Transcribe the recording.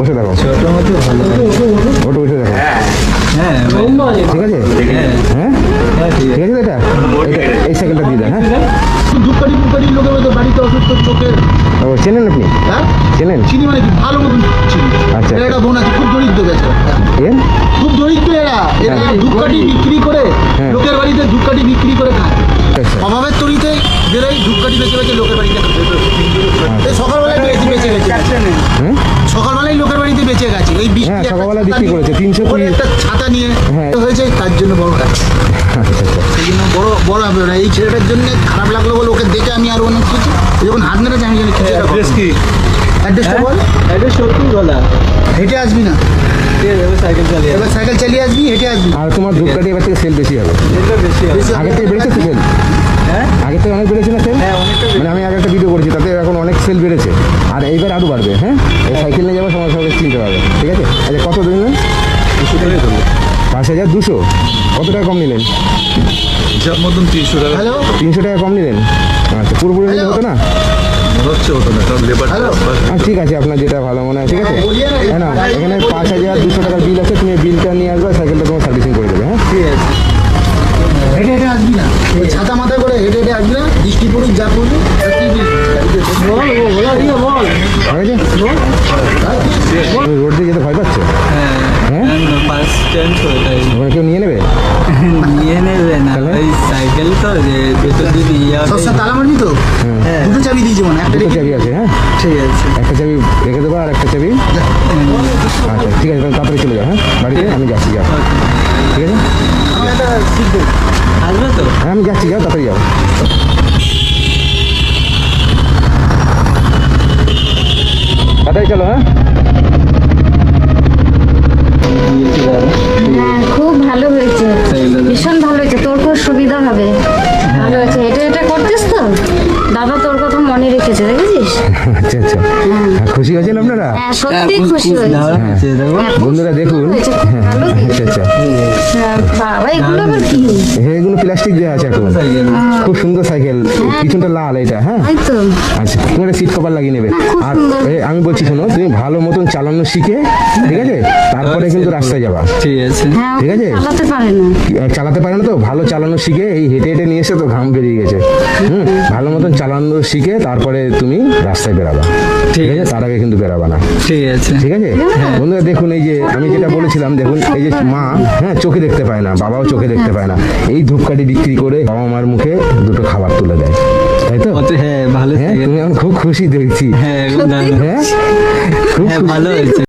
বসে দেখো ওটা বসে দেখো হ্যাঁ ঠিক আছে? হ্যাঁ? ঠিক আছে এটা এই সাইকেলটা দিয়ে দেন হ্যাঁ? চেনেন আপনি? হ্যাঁ? চেনেন? চিনি মানে কি? ভালো মতন চিনি। আচ্ছা। বোন আছে খুব দরিদ্র গেছে খুব দরিদ্র এরা। এরা হ্যাঁ। ধূপকাঠি বিক্রি করে হ্যাঁ। লোকের বাড়িতে ধূপকাঠি বিক্রি করে খায়। আচ্ছা। অভাবের তরিতে বেরোই ধূপকাঠি বেঁচে বেঁচে লোকের বাড়িতে। এই সকালবেলায় বেঁচে বেঁচে ছাতা বিক্রি নিয়ে- করেছে, 300 ওর কুড়ি। একটা ছাতা নিয়ে হ্যাঁ। হয়েছে তার জন্য বড় কাজ সেই জন্য বড় বড় হবে না এই ছেলেটার জন্য খারাপ লাগল বলে ওকে দেখে আমি আরও অনেক কিছু। যখন হাত মেরেছে আমি জানি কিছু অ্যাড্রেস কি? অ্যাড্রেসটা বল। অ্যাড্রেস সত্যি গলা হেঁটে আসবি না। ঠিক আছে এবার সাইকেল চালিয়ে এবার সাইকেল চালিয়ে আসবি হেঁটে আসবি। আর তোমার ধূপকাঠি এবার থেকে সেল বেশি হবে। আগে থেকে বেড়েছে সেল হ্যাঁ? আগে থেকে অনেক বেড়েছে না সেল হ্যাঁ মানে আমি আগে একটা ভিডিও করেছি তাতে এখন সেল বেড়েছে আর এইবার আরও বাড়বে হ্যাঁ? এই সাইকেল নিয়ে যাব সময় সঙ্গে কিনতে পারবে ঠিক আছে? আচ্ছা কত দিন দুশো পাঁচ হাজার দুশো। কত টাকা কম নিলেন? হিসাব মতন তিনশো টাকা। হ্যালো? তিনশো টাকা কম নিলেন? আচ্ছা পুরোপুরি নিলে হতো না? হচ্ছে হতো না কারণ লেবার আচ্ছা ঠিক আছে আপনার যেটা ভালো মনে হয় ঠিক আছে? হ্যাঁ না এখানে পাঁচ হাজার দুশো টাকার বিল আছে তুমি বিলটা নিয়ে আসবে সাইকেলটা তোমার সার্ভিসিং করে দেবে হ্যাঁ? ঠিক আছে। হেঁটে হেঁটে আসবি না। ছাতা মাথায় করে হেঁটে হেঁটে আসবি না বৃষ্টি পড়ুক যা পড়বি বল বল ঠিক বল ঠিক আছে তুমি যেতে ভয় পাচ্ছ ওখানে নিয়ে নেবে নিয়ে নেবে না? ওই সাইকেল তো যে তো দুটো চাবি দিয়েছি মনে আছে হ্যাঁ ঠিক আছে একটা চাবি রেখে দেবো আর একটা চাবি আচ্ছা ঠিক আছে তাহলে চলে যাও হ্যাঁ বাড়িতে আমি যাচ্ছি যাও ঠিক আছে। আসবে হ্যাঁ আমি যাচ্ছি, যাও, তাড়াতাড়ি যাও তাড়াতাড়ি চলো হ্যাঁ? হ্যাঁ খুব ভালো হয়েছে। ভীষণ ভালো হয়েছে। তোর খুব সুবিধা হবে? ভালো হয়েছে। এটা এটা করতিস তো? দাদা তোর কথা মনে রেখেছে দেখেছিস? আচ্ছা আচ্ছা। হ্যাঁ, খুশি হয়েছেন আপনারা? হ্যাঁ সত্যি খুশি হয়েছে। হ্যাঁ, বন্ধুরা দেখুন। হয়েছে, ভালো। কি? আচ্ছা। আচ্ছা বাবা এগুলো আবার কি? এগুলো প্লাস্টিক দেওয়া আছে এখন। খুব সুন্দর সাইকেল। পিছনটা লাল এটা হ্যাঁ? আচ্ছা তুমি একটা সিট কভার লাগিয়ে নেবে। আর আমি বলছি শোনো তুমি ভালো মতন চালানো শিখে ঠিক আছে? তারপরে কিন্তু রাস্তায় যাবা। ঠিক আছে। হ্যাঁ ঠিক আছে? চালাতে পারে না। চালাতে পারে না তো? ভালো চালানো শিখে এই হেঁটে হেঁটে নিয়ে এসে তো ঘাম বেরিয়ে গেছে। হুম? ভালো মতন চালানো শিখে তারপরে তুমি রাস্তায় বেরাবা। ঠিক আছে? তার আগে কিন্তু বেরাবা না। ঠিক আছে। ঠিক আছে? বন্ধুরা দেখুন এই যে আমি যেটা বলেছিলাম দেখুন এই যে মা হ্যাঁ চোখে দেখতে পায় না বাবাও চোখে দেখতে পায় না। এই ধূপকাঠি বিক্রি করে বাবা মার মুখে দুটো খাবার তুলে দেয়। তাই তো? হ্যাঁ ভালো হ্যাঁ তুমি এখন খুব খুশি দেখছি। হ্যাঁ হ্যাঁ? খুব হ্যাঁ ভালো হয়েছে।